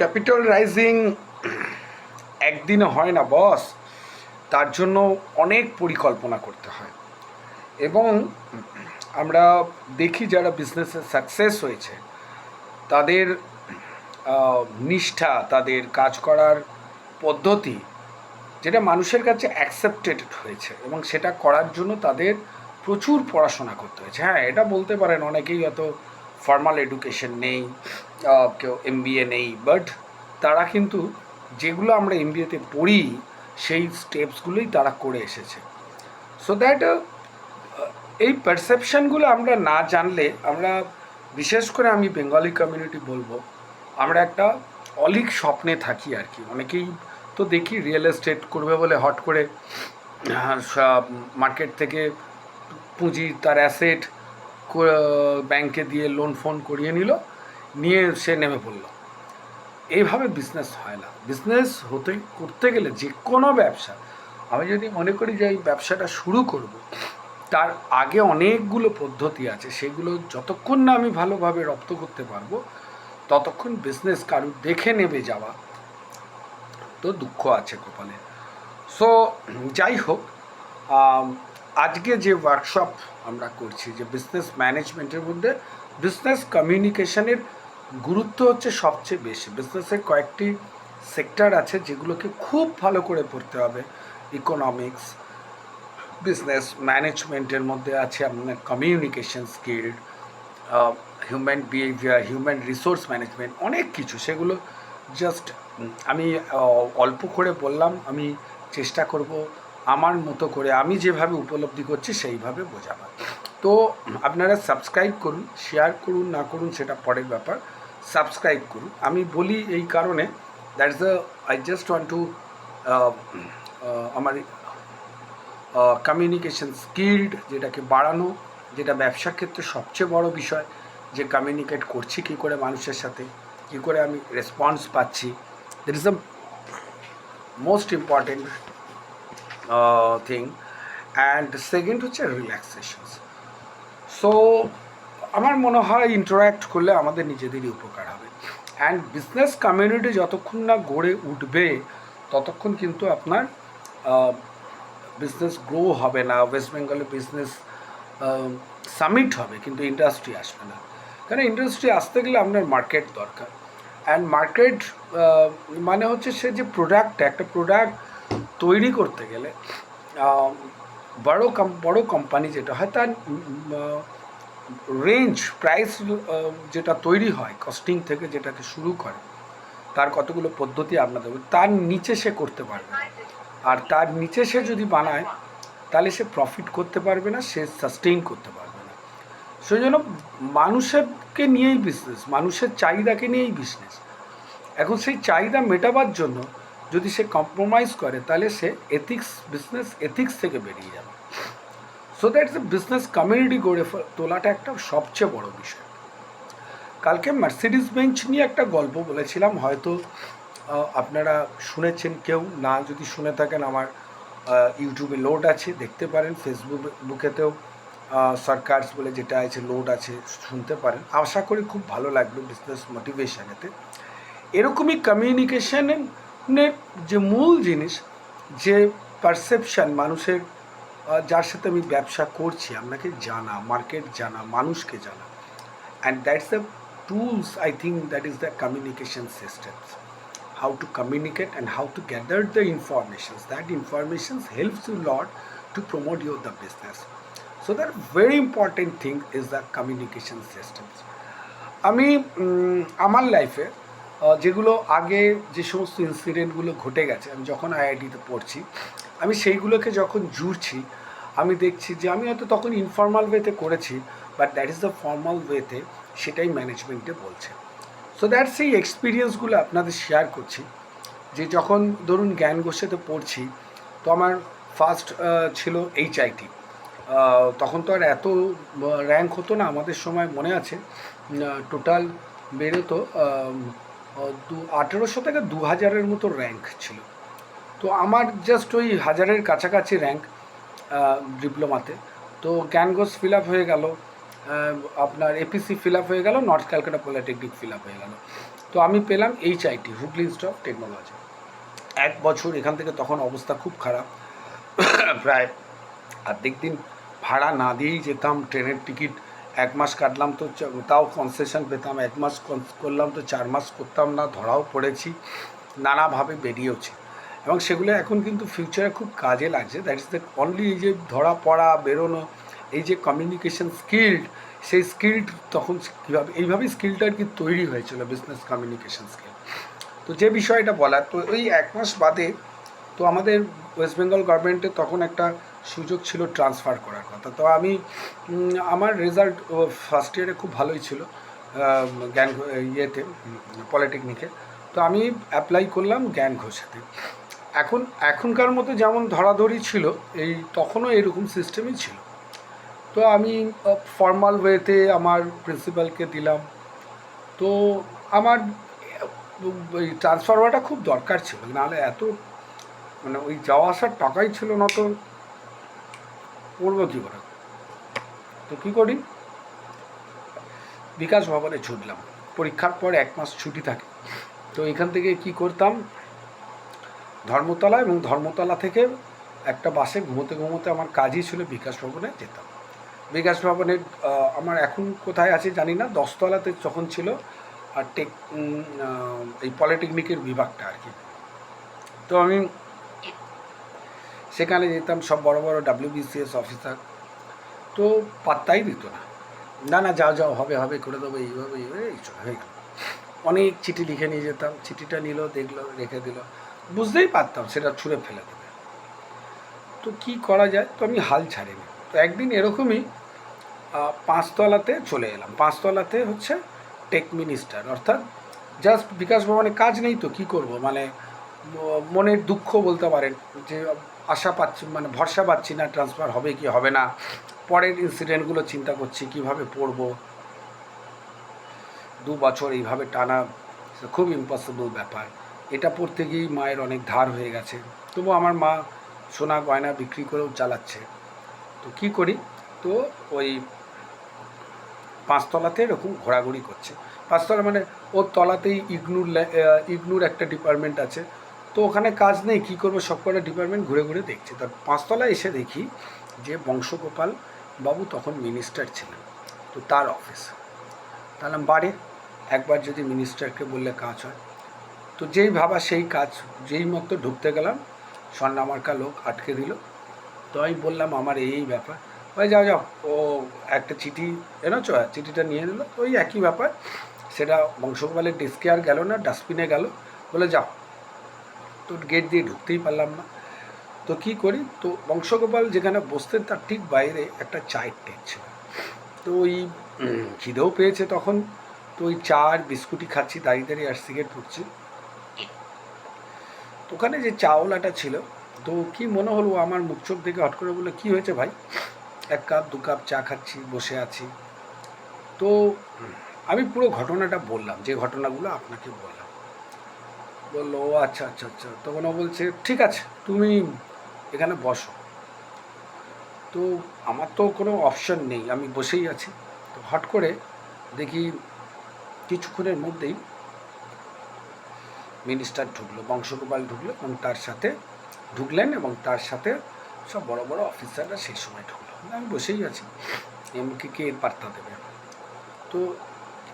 Capital rising একদিনে হয় না, বস। তার জন্য অনেক পরিকল্পনা করতে হয়। এবং আমরা দেখি যারা বিজনেসে সাকসেস হয়েছে, তাদের নিষ্ঠা, তাদের কাজ করার পদ্ধতি যেটা মানুষের কাছে অ্যাকসেপ্টেড হয়েছে এবং সেটা করার জন্য তাদের প্রচুর পড়াশোনা করতে হয়েছে। হ্যাঁ এটা বলতে পারেন, অনেকেই অত ফর্মাল এডুকেশন নেই কেউ এম নেই বাট তারা কিন্তু যেগুলো আমরা এম বিএতে পড়ি, সেই স্টেপসগুলোই তারা করে এসেছে। সো দ্যাট এই পারসেপশনগুলো আমরা না জানলে, আমরা বিশেষ করে আমি বেঙ্গলি কমিউনিটি বলব, আমরা একটা অলিক স্বপ্নে থাকি আর কি। অনেকেই তো দেখি রিয়েল এস্টেট করবে বলে হট করে মার্কেট থেকে পুঁজি, তার অ্যাসেট ব্যাংকে দিয়ে লোন ফোন করিয়ে নিল, নিয়ে সে নেমে পড়ল। এইভাবে বিজনেস হয় না। বিজনেস হতে, করতে গেলে যে কোনো ব্যবসা, আমি যদি মনে করি যে এই ব্যবসাটা শুরু করব, তার আগে অনেকগুলো পদ্ধতি আছে, সেগুলো যতক্ষণ না আমি ভালোভাবে রপ্ত করতে পারব, ততক্ষণ বিজনেস কারুর দেখে নেবে যাওয়া, তো দুঃখ আছে কপালে। সো যাই হোক আজকে যে ওয়ার্কশপ আমরা করছি, যে বিজনেস ম্যানেজমেন্টের মধ্যে বিজনেস কমিউনিকেশনের গুরুত্ব হচ্ছে সবচেয়ে বেশি। বিজনেসের কয়েকটি সেক্টর আছে যেগুলোকে খুব ভালো করে পড়তে হবে। ইকোনমিক্স বিজনেস ম্যানেজমেন্টের মধ্যে আছে আপনার communication skill human behaviour human resource management অনেক কিছু। সেগুলো জাস্ট আমি অল্প করে বললাম, আমি চেষ্টা করব আমার মতো করে আমি যেভাবে উপলব্ধি করছি সেইভাবে বোঝাবার তো আপনারা সাবস্ক্রাইব করুন শেয়ার করুন, না করুন সেটা পরের ব্যাপার। সাবস্ক্রাইব করুন। আমি বলি এই কারণে that is the I just want to আমার কমিউনিকেশন স্কিল্ড যেটাকে বাড়ানো, যেটা ব্যবসার ক্ষেত্রে সবচেয়ে বড় বিষয়, যে কমিউনিকেট করছি কী করে মানুষের সাথে, কী করে আমি রেসপন্স পাচ্ছি। That is the most important thing and second হচ্ছে রিল্যাক্সেশনস সো আমার মনে হয় ইন্টারাক্ট করলে আমাদের নিজেদেরই উপকার হবে। অ্যান্ড বিজনেস কমিউনিটি যতক্ষণ না গড়ে উঠবে, ততক্ষণ কিন্তু আপনার বিজনেস গ্রো হবে না। ওয়েস্ট বেঙ্গলে বিজনেস সামিট হবে, কিন্তু ইন্ডাস্ট্রি আসবে না। কারণ ইন্ডাস্ট্রি আসতে গেলে আপনার মার্কেট দরকার। অ্যান্ড মার্কেট মানে হচ্ছে সে যে প্রোডাক্ট একটা প্রোডাক্ট তৈরি করতে গেলে বড় কম, বড় কোম্পানি যেটা হয় তার রেঞ্জ প্রাইস যেটা তৈরি হয় কস্টিং থেকে যেটাকে শুরু করে, তার কতগুলো পদ্ধতি আপনাদের তার নিচে সে করতে পারবে। আর তার নিচে সে যদি বানায়, তাহলে সে প্রফিট করতে পারবে না, সে সাস্টেইন করতে পারবে না সেই জন্য মানুষেরকে নিয়েই বিজনেস মানুষের চাহিদাকে নিয়েই বিজনেস এখন সেই চাহিদা মেটাবার জন্য যদি সে কম্প্রোমাইজ করে, তাহলে সে এথিক্স বিজনেস এথিক্স থেকে বেরিয়ে যাবে। So that's a business community গড়ে তোলাটা একটা সবচেয়ে বড় বিষয়। কালকে মার্সিডিস বেঞ্চ নিয়ে একটা গল্প বলেছিলাম, হয়তো আপনারা শুনেছেন কেউ, না যদি শুনে থাকেন আমার ইউটিউবে লোড আছে, দেখতে পারেন ফেসবুক বুকেতেও সরকার বলে যেটা আছে লোড আছে, শুনতে পারেন। আশা করি খুব ভালো লাগবে বিজনেস মোটিভেশনেতে এরকমই স্বপ্নের যে মূল জিনিস, যে পারসেপশান মানুষের যার সাথে আমি ব্যবসা করছি, আপনাকে জানা মার্কেট জানা, মানুষকে জানা। And that's the tools I think that is the communication systems how to communicate and how to gather the informations that informations helps you lot to promote your the business so that very important thing is the communication systems আমি আমার লাইফে যেগুলো আগে যে সমস্ত ইনসিডেন্টগুলো ঘটে গেছে, আমি যখন আইআইটিতে পড়ছি, আমি সেইগুলোকে যখন জুড়ছি, আমি দেখছি যে আমি হয়তো তখন ইনফর্মাল ওয়েতে করেছি but that is the formal ওয়েতে সেটাই ম্যানেজমেন্টে বলছে। সো দ্যাটস সেই এক্সপিরিয়েন্সগুলো আপনাদের শেয়ার করছি, যে যখন ধরুন জ্ঞান গোষ্ঠীতে পড়ছি, তো আমার ফার্স্ট ছিল এইচআইটি তখন তো আর এত র্যাঙ্ক হতো না আমাদের সময়, মনে আছে? টোটাল বেরোতো দু, আঠেরোশো থেকে দু হাজারের মতো র্যাঙ্ক ছিল। তো আমার জাস্ট ওই হাজারের কাছাকাছি র্যাঙ্ক ডিপ্লোমাতে। তো ক্যানগোস ফিল আপ হয়ে গেল আপনার এপিসি ফিল আপ হয়ে গেল North Calcutta Polytechnic fill up হয়ে গেল। তো আমি পেলাম H IT Hooghly Institute of Technology এক বছর এখান থেকে তখন অবস্থা খুব খারাপ। প্রায় অর্ধেক দিন ভাড়া না দিয়েই যেতাম, ট্রেনের টিকিট এক মাস কাটলাম তো তাও কনসেশন পেতাম, এক মাস করলাম তো চার মাস করতাম না, ধরাও পড়েছি, নানাভাবে বেরিয়েওছি। এবং সেগুলো এখন কিন্তু ফিউচারে খুব কাজে লাগছে। দ্যাট ইজ দ্য অনলি এই যে ধরা পড়া, বেরোনো, এই যে কমিউনিকেশন স্কিল্ড সেই স্কিল্ড তখন কীভাবে এইভাবেই স্কিলটা আর কি তৈরি হয়েছিল বিজনেস কমিউনিকেশন স্কিল তো যে বিষয়টা বলার, তো ওই এক মাস বাদে তো আমাদের ওয়েস্ট বেঙ্গল গভর্নমেন্টের তখন একটা সুযোগ ছিল ট্রান্সফার করার কথা। তো আমি আমার রেজাল্ট ফার্স্ট ইয়ারে খুব ভালোই ছিল জ্ঞান ইয়েতে পলিটেকনিকে তো আমি অ্যাপ্লাই করলাম জ্ঞান ঘোষাতে। এখন, এখনকার মতো যেমন ধরাধরি ছিল, এই, তখনও এরকম সিস্টেমই ছিল। তো আমি ফর্মাল ওয়েতে আমার প্রিন্সিপালকে দিলাম। তো আমার ওই ট্রান্সফার হওয়াটা খুব দরকার ছিল। নাহলে এত মানে ওই যাওয়া আসার টাকাই ছিল না তো। করব কী করে? তো কী করি? বিকাশ ভবনে ছুটলাম। পরীক্ষার পর এক মাস ছুটি থাকে। তো এখান থেকে কি করতাম? ধর্মতলা এবং ধর্মতলা থেকে একটা বাসে ঘুমোতে ঘুমোতে আমার কাজই ছিল বিকাশ ভবনে যেতাম। বিকাশ ভবনে আমার এখন কোথায় আছে জানি না। দশতলাতে যখন ছিল, আর টেক এই পলিটেকনিকের বিভাগটা আর কি। তো আমি সেখানে যেতাম, সব বড় বড় ডাব্লিউবিসিএস অফিসার তো পাত্তাই দিত না। না না, যাও যাও, হবে হবে, করে দেবো, এইভাবে এইভাবে, এই চলে হয়ে গেল। অনেক চিঠি লিখে নিয়ে যেতাম। চিঠিটা নিল, দেখল, রেখে দিল। বুঝতেই পারতাম সেটা ছুঁড়ে ফেলে দেবে। তো কি করা যায়? তো আমি হাল ছাড়িনি। তো একদিন এরকমই পাঁচতলাতে চলে এলাম। পাঁচতলাতে হচ্ছে টেক মিনিস্টার অর্থাৎ জাস্ট বিকাশ ভবনে কাজ নেই তো কি করব? মানে মনের দুঃখ বলতে পারেন যে আশা পাচ্ছি মানে ভরসা পাচ্ছি না ট্রান্সফার হবে কি হবে না। পরের ইনসিডেন্টগুলো চিন্তা করছি, কীভাবে পড়ব? দু বছর এইভাবে টানা খুব ইম্পসিবল ব্যাপার। এটা পড়তে গিয়েই মায়ের অনেক ধার হয়ে গেছে। তবু আমার মা সোনা গয়না বিক্রি করেও চালাচ্ছে। তো কি করি? তো ওই পাঁচতলাতে এরকম ঘোরাঘুরি করছে। পাঁচতলা মানে ওর তলাতেই ইগনুর ইগনুর একটা ডিপার্টমেন্ট আছে। তো ওখানে কাজ নেই, কী করব সব কটা ডিপার্টমেন্ট ঘুরে ঘুরে দেখছে। তার পাঁচতলায় এসে দেখি যে বংশগোপাল বাবু তখন মিনিস্টার ছিলেন, তো তার অফিস তাহলে বাড়ে, একবার যদি মিনিস্টারকে বললে কাজ হয়। তো যেই ভাবা সেই কাজ, যেই মতো ঢুকতে গেলাম, স্বর্ণামার্কা লোক আটকে দিল। তো আমি বললাম, আমার এই ব্যাপার। ওই যাও যাও। ও একটা চিঠি এনেছো? চিঠিটা নিয়ে নিল। ওই একই ব্যাপার, সেটা বংশগোপালের ডেস্কে আর গেল না ডাস্টবিনে গেল। বলে, যাও। তো গেট দিয়ে ঢুকতেই পারলাম না। তো কি করি? তো বংশগোপাল যেখানে বসতেন তার ঠিক বাইরে একটা চায়ের টেক ছিল। তো ওই খিদেও পেয়েছে তখন। তো ওই চা আর বিস্কুটই খাচ্ছি দাঁড়িয়ে দাঁড়িয়ে আর সিগারেট তো ওখানে যে চাওলাটা ছিল তো কি মনে হলো আমার মুখ চোখ দেখে হট করে বলল কী হয়েছে ভাই? এক কাপ দু কাপ চা খাচ্ছি বসে আছি। তো আমি পুরো ঘটনাটা বললাম যে ঘটনাগুলো আপনাকে বললাম। বলল, ও আচ্ছা আচ্ছা আচ্ছা। তখন ও বলছে, ঠিক আছে, তুমি এখানে বসো। তো আমার তো কোনো অপশন নেই, আমি বসেই আছি। তো হট করে দেখি কিছুক্ষণের মধ্যেই মিনিস্টার ঢুকলো, বংশগোপাল ঢুকলো এবং তার সাথে ঢুকলেন এবং তার সাথে সব বড় বড় অফিসাররা সেই সময় ঢুকলো। আমি বসেই আছি এমকে কে এর বার্তা দেবে? তো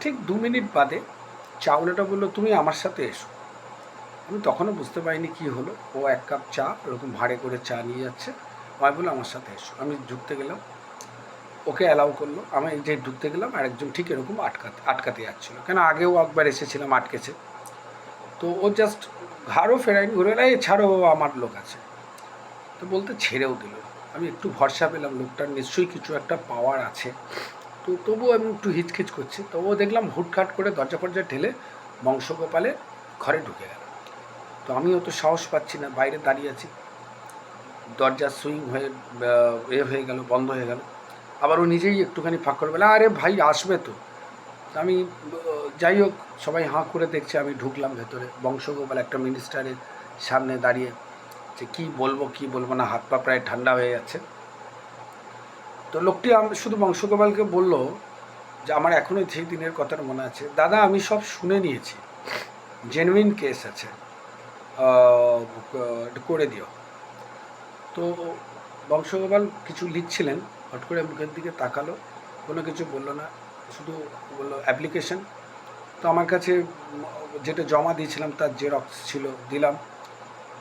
ঠিক দু মিনিট বাদে চাউলাটা বলল, তুমি আমার সাথে এসো। আমি তখনও বুঝতে পারিনি কি হলো। ও এক কাপ চা ওরকম ভাড়ে করে চা নিয়ে যাচ্ছে। আমি বলল আমার সাথে এসো। আমি ঢুকতে গেলাম। ওকে অ্যালাউ করল। আমি যে ঢুকতে গেলাম আরেকজন ঠিক এরকম আটকাতে আটকাতে যাচ্ছিল। কেন আগেও একবার এসেছিলাম আটকেছে। তো ও জাস্ট ঘাড়ও ফেরায়নি। ঘুরে গেলো, এই ছাড়ো আমার লোক আছে। তো বলতে ছেড়েও দিল। আমি একটু ভরসা পেলাম লোকটার নিশ্চয়ই কিছু একটা পাওয়ার আছে। তো তবুও আমি একটু হিচকিচ করছি। তো ও দেখলাম হুটখাট করে দরজা ফরজা ঠেলে বংশগোপালে ঘরে ঢুকে গেল। তো আমিও তো সাহস পাচ্ছি না, বাইরে দাঁড়িয়ে আছি। দরজা সুইং হয়ে এ হয়ে গেল, বন্ধ হয়ে গেল। আবার ও নিজেই একটুখানি ফাঁক করে বলে, আরে ভাই, আসবে তো। আমি যাই হোক, সবাই হাঁ করে দেখছে, আমি ঢুকলাম ভেতরে। বংশগোপাল একটা মিনিস্টারের সামনে দাঁড়িয়ে, যে কী বলব কী বলব না, হাত পা প্রায় ঠান্ডা হয়ে যাচ্ছে। তো লোকটি আম- শুধু বংশগোপালকে বলল যে, আমার এখনও সেই দিনের কথাটা মনে আছে। দাদা, আমি সব শুনে নিয়েছি। জেনুইন কেস আছে। করে দিও। তো বংশগোপাল কিছু লিখছিলেন, হট করে মুখের দিকে তাকালো, কোনো কিছু বলল না, শুধু বলল, অ্যাপ্লিকেশন। তো আমার কাছে যেটা জমা দিয়েছিলাম তার জেরক্স ছিল, দিলাম।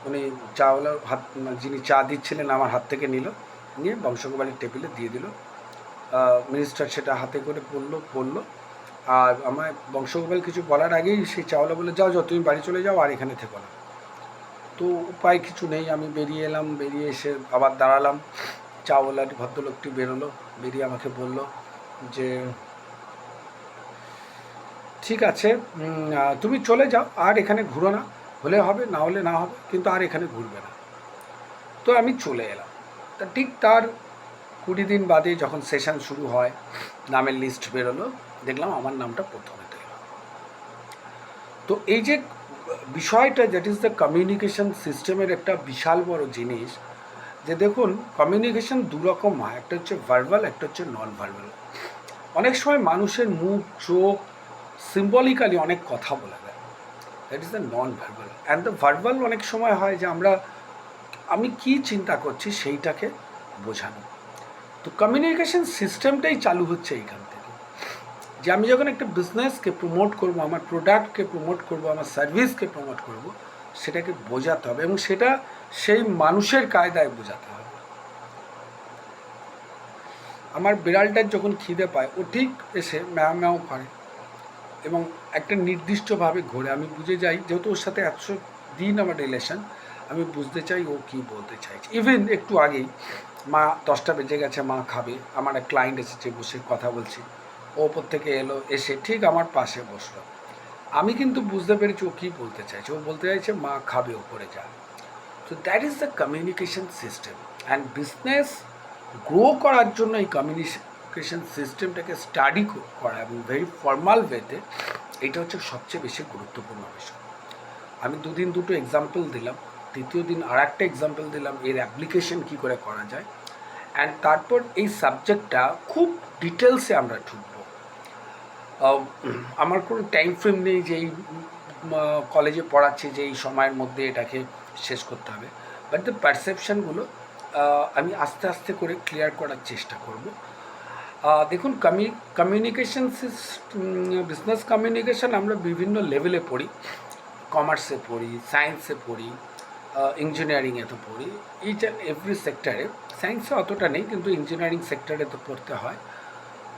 উনি চাওয়ালার হাত, যিনি চা দিচ্ছিলেন আমার হাত থেকে নিল, নিয়ে বংশগোপালের টেবিলে দিয়ে দিল। মিনিস্টার সেটা হাতে করে পড়ল পড়ল আর আমার বংশগোপাল কিছু বলার আগেই সেই চাওয়ালা বলে যাও যাও, তুমি বাড়ি চলে যাও, আর এখানে থেকো না। তো উপায় কিছু নেই, আমি বেরিয়ে এলাম, বেরিয়ে এসে আবার দাঁড়ালাম। চাওয়ালার ভদ্রলোকটি বেরোলো, বেরিয়ে আমাকে বলল যে, ঠিক আছে তুমি চলে যাও, আর এখানে ঘুরো না, হলে হবে, না হলে না হবে, কিন্তু আর এখানে ঘুরবে না। তো আমি চলে এলাম। তা ঠিক তার কুড়ি দিন বাদে যখন সেশন শুরু হয়, নামের লিস্ট বেরোলো, দেখলাম আমার নামটা প্রথমে তো এই যে বিষয়টা দ্যাট ইজ দ্য কমিউনিকেশন সিস্টেমের একটা বিশাল বড় জিনিস যে দেখুন কমিউনিকেশন দু রকম হয়, একটা হচ্ছে ভার্বাল একটা হচ্ছে নন ভার্বাল অনেক সময় মানুষের মুখ, চোখ সিম্বলিক্যালি অনেক কথা বলা যায়। That is the non verbal and the verbal অনেক সময় হয় যে আমরা, আমি কি চিন্তা করছি সেইটাকে বোঝানো। তো কমিউনিকেশন সিস্টেমটাই চালু হচ্ছে এইখান যে আমি যখন একটা বিজনেসকে প্রমোট করব, আমার প্রোডাক্টকে প্রমোট করব, আমার সার্ভিসকে প্রমোট করব, সেটাকে বোঝাতে হবে এবং সেটা সেই মানুষের কায়দায় বোঝাতে হবে। আমার বিড়ালটার যখন খিদে পায়, ও ঠিক এসে ম্যাও ম্যাও করে এবং একটা নির্দিষ্টভাবে ঘোরে। আমি বুঝে যাই, যেহেতু ওর সাথে একশো দিন আমার রিলেশন আমি বুঝতে চাই ও কী বলতে চাইছে। ইভেন একটু আগেই, মা দশটা বেজে গেছে, মা খাবে, আমার এক ক্লায়েন্ট এসেছে বসে কথা বলছি। ওপর থেকে এলো, এসে ঠিক আমার পাশে বসল। আমি কিন্তু বুঝতে পেরেছি ও কী বলতে চাইছে। ও বলতে চাইছে, মা খাবে ওপরে যা। তো that is the communication system and business grow করার জন্য এই কমিউনিকেশন সিস্টেমটাকে স্টাডি করা এবং ভেরি ফর্মাল ওয়েতে এটা হচ্ছে সবচেয়ে বেশি গুরুত্বপূর্ণ বিষয়। আমি দুদিন দুটো এক্সাম্পল দিলাম তৃতীয় দিন আর একটা এক্সাম্পল দিলাম, এর অ্যাপ্লিকেশন কী করে করা যায়। অ্যান্ড তারপর এই সাবজেক্টটা খুব ডিটেলসে আমরা ঢুকবো। আমার কোনো টাইম ফ্রেম নেই যে এই কলেজে পড়াচ্ছি, যে এই সময়ের মধ্যে এটাকে শেষ করতে হবে। বাট দ্য পারসেপশানগুলো আমি আস্তে আস্তে করে ক্লিয়ার করার চেষ্টা করব। দেখুন কমি কমিউনিকেশন বিজনেস কমিউনিকেশন আমরা বিভিন্ন লেভেলে পড়ি। কমার্সে পড়ি সায়েন্সে পড়ি ইঞ্জিনিয়ারিংয়ে তো পড়ি। ইচ অ্যান্ড এভরি সেক্টরে সায়েন্সে অতটা নেই, কিন্তু ইঞ্জিনিয়ারিং সেক্টরে তো পড়তে হয়।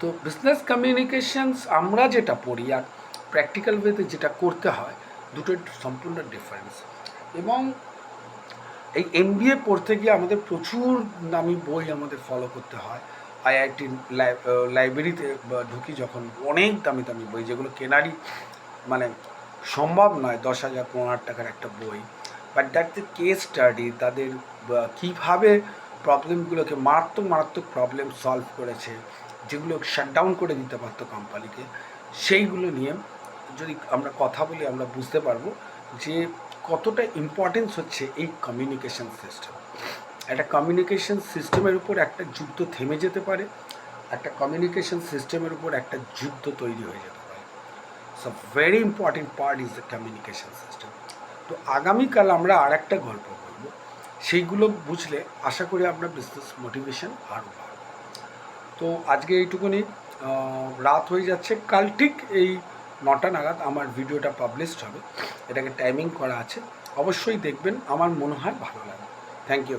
তো বিজনেস কমিউনিকেশনস আমরা যেটা পড়ি আর প্র্যাকটিক্যাল ওয়েতে যেটা করতে হয় দুটো সম্পূর্ণ ডিফারেন্স এবং এই এম পড়তে গিয়ে আমাদের প্রচুর দামি বই আমাদের ফলো করতে হয়। আইআইটি লাইব্রেরিতে ঢুকি যখন অনেক দামি দামি বই, যেগুলো কেনারই মানে সম্ভব নয়, দশ হাজার, পনেরো হাজার টাকার একটা বই। But that the case study তাদের কীভাবে প্রবলেমগুলোকে মারাত্মক মারাত্মক প্রবলেম সলভ করেছে। যেগুলো শাটডাউন করে দিতে পারতো কোম্পানিকে সেইগুলো নিয়ে যদি আমরা কথা বলি, আমরা বুঝতে পারব যে কতটা ইম্পর্টেন্স হচ্ছে এই কমিউনিকেশন সিস্টেম একটা কমিউনিকেশন সিস্টেমের উপর একটা যুদ্ধ থেমে যেতে পারে, একটা কমিউনিকেশন সিস্টেমের উপর একটা যুদ্ধ তৈরি হয়ে যেতে পারে। So very important part is the communication system তো আগামীকাল আমরা আর একটা গল্প বলব। সেইগুলো বুঝলে আশা করি আমরা বিজনেস মোটিভেশন আরও তো আজকে এইটুকুনি রাত হয়ে যাচ্ছে, কাল ঠিক এই নটা নাগাদ আমার ভিডিওটা পাবলিশড হবে। এটাকে টাইমিং করা আছে। অবশ্যই দেখবেন, আমার মনে হয় ভালো লাগে থ্যাংক ইউ